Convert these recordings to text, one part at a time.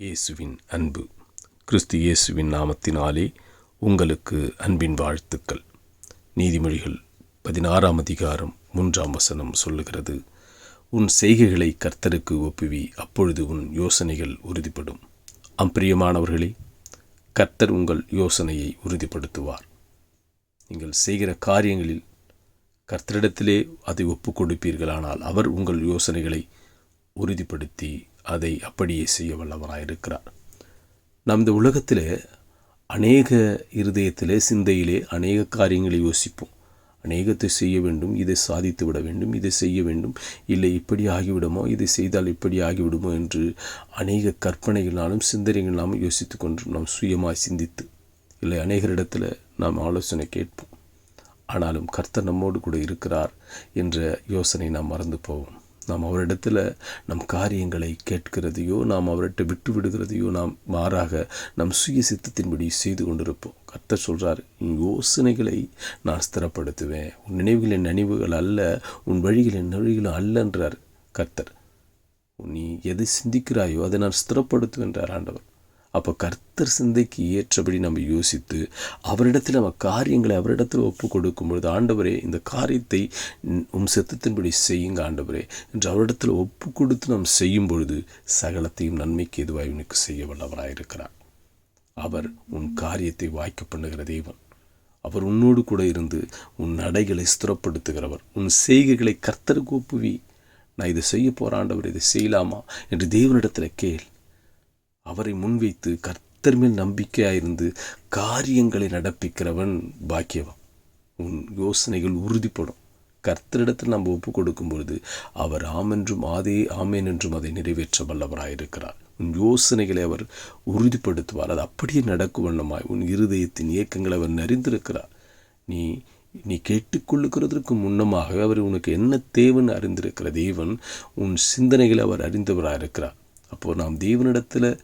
இயேசுவின் அன்பு. கிறிஸ்து இயேசுவின் நாமத்தினாலே உங்களுக்கு அன்பின் வாழ்த்துக்கள். நீதிமொழிகள் பதினாறாம் அதிகாரம் மூன்றாம் வசனம் சொல்லுகிறது உன் செய்கைகளை கர்த்தருக்கு ஒப்புவி அப்பொழுது உன் யோசனைகள் உறுதிப்படும். அம்பிரியமானவர்களே கர்த்தர் உங்கள் யோசனையை உறுதிப்படுத்துவார். நீங்கள் செய்கிற காரியங்களில் கர்த்தரிடத்திலே அதை ஒப்பு கொடுப்பீர்களானால் அவர் உங்கள் யோசனைகளை உறுதிப்படுத்தி அதை அப்படியே செய்ய வல்லவராயிருக்கிறார் நாம் இந்த உலகத்தில் அநேக இருதயத்திலே சிந்தையிலே அநேக காரியங்களை யோசிப்போம். அநேகத்தை செய்ய வேண்டும் இதை சாதித்து விட வேண்டும் இதை செய்ய வேண்டும். இல்லை இப்படி ஆகிவிடுமோ இதை செய்தால் இப்படி ஆகிவிடுமோ என்று அநேக கற்பனைகளாலும் சிந்தனைகளாலும் யோசித்து கொண்டு நாம் சுயமாக சிந்தித்து இல்லை அநேகரிடத்தில் நாம் ஆலோசனை கேட்போம். ஆனாலும் கர்த்தர் நம்மோடு கூட இருக்கிறார் என்ற யோசனை நாம் மறந்து போவோம். நாம் அவரிடத்தில் நம் காரியங்களை கேட்கிறதையோ நாம் அவர்கிட்ட விட்டு விடுகிறதையோ நாம் மாறாக நம் சுய சித்தத்தின்படி செய்து கொண்டிருப்போம். கர்த்தர் சொல்கிறார் உன் யோசனைகளை நான் ஸ்திரப்படுத்துவேன். உன் நினைவுகளின் நினைவுகள் அல்ல உன் வழிகளின் வழிகளும் அல்லன்றார் கர்த்தர். நீ எதை சிந்திக்கிறாயோ அதை நான் ஸ்திரப்படுத்துவேன்றார் ஆண்டவர். அப்போ கர்த்தர் சிந்தைக்கு ஏற்றபடி நம்ம யோசித்து அவரிடத்தில் நம்ம காரியங்களை அவரிடத்தில் ஒப்பு கொடுக்கும் பொழுது ஆண்டவரே இந்த காரியத்தை உம் சித்தத்தின்படி செய்யுங்க ஆண்டவரே என்று அவரிடத்தில் ஒப்பு கொடுத்து நாம் செய்யும் பொழுது சகலத்தையும் நன்மைக்கு எதுவாக உனக்கு செய்ய வல்லவராயிருக்கிறார் அவர் உன் காரியத்தை வாய்க்க பண்ணுகிற தெய்வன் அவர் உன்னோடு கூட இருந்து உன் நடைகளை ஸ்திரப்படுத்துகிறவர். உன் செய்கைகளை கர்த்தருக்கு ஒப்புவி. நான் இதை செய்ய போகிறாண்டவர் இதை செய்யலாமா? என்று தேவனிடத்தில் கேள். அவரை முன்வைத்து கர்த்தர் மேல் நம்பிக்கையாயிருந்து காரியங்களை நடப்பிக்கிறவன் பாக்கியவன். உன் யோசனைகள் உறுதிப்படும். கர்த்தரிடத்தில் நம்ம ஒப்பு கொடுக்கும் பொழுது அவர் ஆமென்றும் ஆதே ஆமேன் என்றும் அதை நிறைவேற்ற வல்லவராயிருக்கிறார் உன் யோசனைகளை அவர் உறுதிப்படுத்துவார். அது அப்படியே நடக்கும் வண்ணமாய் உன் இருதயத்தின் இயக்கங்களை அவர் நறிந்திருக்கிறார் நீ நீ கேட்டுக்கொள்ளுகிறதற்கு முன்னமாக அவர் உனக்கு என்ன தேவன் அறிந்திருக்கிற தேவன் உன் சிந்தனைகளை அவர் அறிந்தவராக இருக்கிறார். அப்போது நாம் தேவனிடத்தில்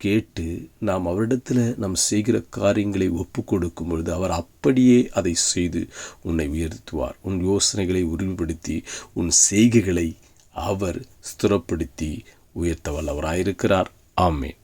கேட்டு நாம் அவரிடத்தில் நாம் செய்கிற காரியங்களை ஒப்பு கொடுக்கும் பொழுது அவர் அப்படியே அதை செய்து உன்னை உயர்த்துவார். உன் யோசனைகளை உறுதிப்படுத்தி உன் செய்கைகளை அவர் ஸ்திரப்படுத்தி உயர்த்த வல்லவராயிருக்கிறார் ஆமேன்.